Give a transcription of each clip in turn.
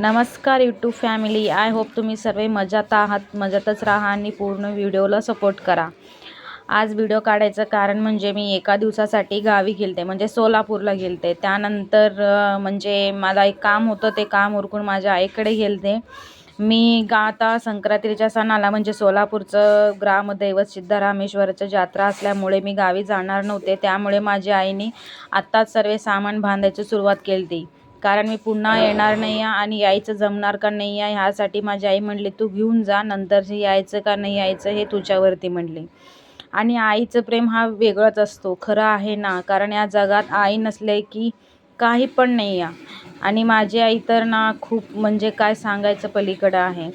नमस्कार YouTube family I hope तुम्ही सर्व मजात आहात. मजातच राहा आणि पूर्ण व्हिडिओला सपोर्ट करा. आज व्हिडिओ काढायचं कारण म्हणजे मी एका दिवसासाठी गावी गेलते. म्हणजे सोलापूरला गेलते. त्यानंतर म्हणजे मला एक काम होतं. ते काम उरकून माझ्या आईकडे गेलते. मी गा आता संक्रांतीच्या सणाला म्हणजे सोलापूरचं ग्रामदैवत सिद्धरामेश्वराचं जत्रा असल्यामुळे मी गावी जाणार नव्हते. त्यामुळे माझ्या आईने आत्ताच सर्व सामान बांधायची सुरुवात केली होती. कारण मी पुन्हा येणार नाही आहे आणि यायचं जमणार का नाही आहे ह्यासाठी माझी आई म्हणली तू घेऊन जा नंतर यायचं का नाही यायचं हे तुझ्यावरती म्हणली. आणि आईचं प्रेम हा वेगळाच असतो खरं आहे ना? कारण या जगात आई नसले की काही पण नाही आहे. आणि माझी आई तर ना खूप म्हणजे काय सांगायचं पलीकडं आहे.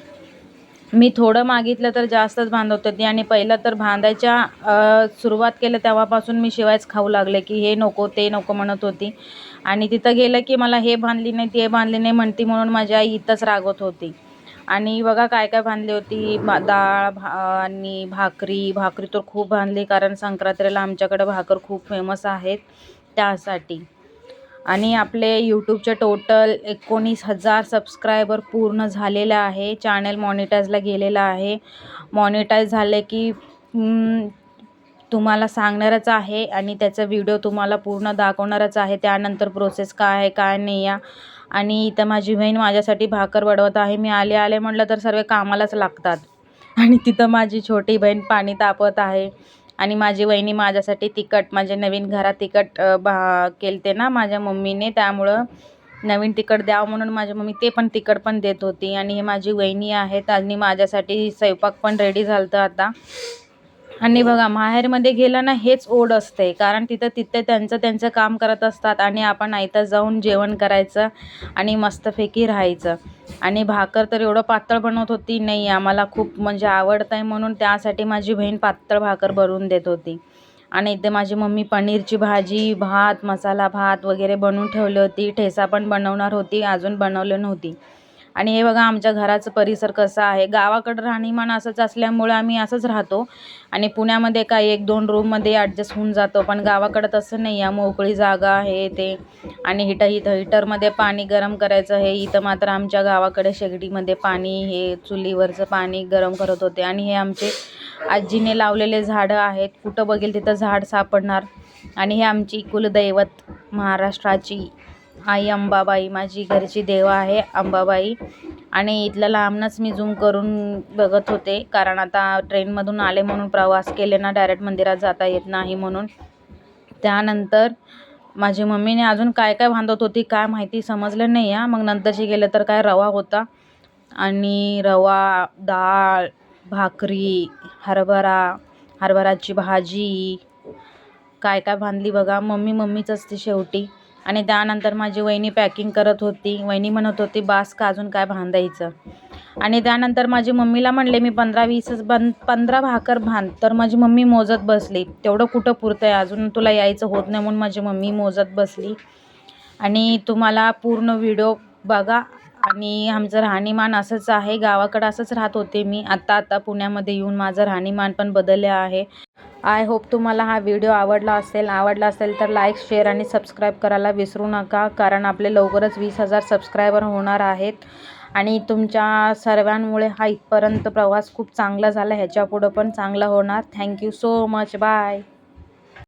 मी थोडं मागितलं तर जास्तच बांधत होती आणि पहिलं तर बांधायच्या सुरुवात केलं तेव्हापासून मी शिवायच खाऊ लागले की हे नको ते नको म्हणत होती. आणि तिथं गेलं की मला हे बांधली नाही ते बांधली नाही म्हणती म्हणून माझी आई इथंच रागवत होती. आणि बघा काय काय बांधली होती बा डाळ भा आणि भाकरी भाकरी तर खूप बांधली कारण संक्रांतीला आमच्याकडं भाकर खूप फेमस आहेत त्यासाठी. आणि आपले यूट्यूबचे टोटल एकोणीस हजार सबस्क्रायबर पूर्ण झालेलं आहे. चॅनल मॉनिटाईजला गेलेलं आहे. मॉनिटाईज झाले की तुम्हाला सांगणारच आहे आणि त्याचा व्हिडिओ तुम्हाला पूर्ण दाखवणारच आहे. त्यानंतर प्रोसेस काय आहे काय नाही या आणि इथं माझी बहीण माझ्यासाठी भाकर बनवत आहे. मी आले आले म्हटलं तर सर्व कामालाच लागतात. आणि तिथं माझी छोटी बहीण पाणी तापत आहे. आणि माझी वहिनी माझ्यासाठी तिखट माझ्या नवीन घरात तिखट अ, भा केलते ना माझ्या मम्मीने. त्यामुळं नवीन तिखट द्यावं म्हणून माझी मम्मी ते पण तिखट पण देत होती. आणि हे माझी वहिनी आहेत आणि माझ्यासाठी स्वयंपाक पण रेडी झालं होतं आता. आणि बघा माहेरमध्ये गेलं ना हेच ओढ असते कारण तिथं तिथे त्यांचं त्यांचं काम करत असतात आणि आपण आयता जाऊन जेवण करायचं आणि मस्तपैकी राहायचं. आणि भाकर तर एवढं पातळ बनवत होती नाही आम्हाला खूप म्हणजे आवडत आहे म्हणून त्यासाठी माझी बहीण पातळ भाकर बनवून देत होती. आणि इथे माझी मम्मी पनीरची भाजी भात मसाला भात वगैरे बनवून ठेवली होती. ठेसा पण बनवणार होती अजून बनवलं नव्हती. आणि हे बघा आमच्या घराचं परिसर कसं आहे. गावाकडं राहणीमान असंच असल्यामुळं आम्ही असंच राहतो. आणि पुण्यामध्ये काय एक दोन रूममध्ये ॲडजस्ट होऊन जातो पण गावाकडं तसं नाही आहे. मोकळी जागा आहे ते आणि हिटर इथं हिटरमध्ये पाणी गरम करायचं हे इथं मात्र आमच्या गावाकडे शेगडीमध्ये पाणी हे चुलीवरचं पाणी गरम करत होते. आणि हे आमचे आजीने लावलेले झाडं आहेत. कुठं बघेल तिथं झाड सापडणार. आणि हे आमची कुलदैवत महाराष्ट्राची आई अंबाबाई माझी घरची देव आहे अंबाबाई. आणि इथलं लांबनंच मी झूम करून बघत होते कारण आता ट्रेनमधून आले म्हणून प्रवास केले ना डायरेक्ट मंदिरात जाता येत नाही म्हणून. त्यानंतर माझी मम्मीने अजून काय काय बांधत होती काय माहिती समजलं नाही आहे मग नंतरची गेलं तर काय रवा होता. आणि रवा डाळ भाकरी हरभरा हरभराची भाजी काय काय बांधली बघा. मम्मी मम्मीच असते शेवटी. आणि त्यानंतर माझी वहिनी पॅकिंग करत होती. वहिनी म्हणत होती बास का अजून काय बांधायचं आणि त्यानंतर माझी मम्मीला म्हणले मी पंधरा वीसच बन पंधरा भाकर बांध तर माझी मम्मी मोजत बसली. तेवढं कुठं पुरतं आहे अजून तुला यायचं होत नाही म्हणून माझी मम्मी मोजत बसली. आणि तुम्हाला पूर्ण व्हिडिओ बघा. आणि आमचं राहणीमान असंच आहे. गावाकडं असंच राहत होते मी. आत्ता आता पुण्यामध्ये येऊन माझं राहणीमान पण बदललं आहे. आय होप तुम्हाला हा व्हिडिओ आवडला असेल. आवडला असेल तर लाईक शेअर आणि सबस्क्राईब करायला विसरू नका कारण आपले लवकरच वीस हजार सबस्क्रायबर होणार आहेत. आणि तुमच्या सर्वांमुळे हा इथपर्यंत प्रवास खूप चांगला झाला. ह्याच्यापुढं पण चांगला होणार. Thank you so much. Bye.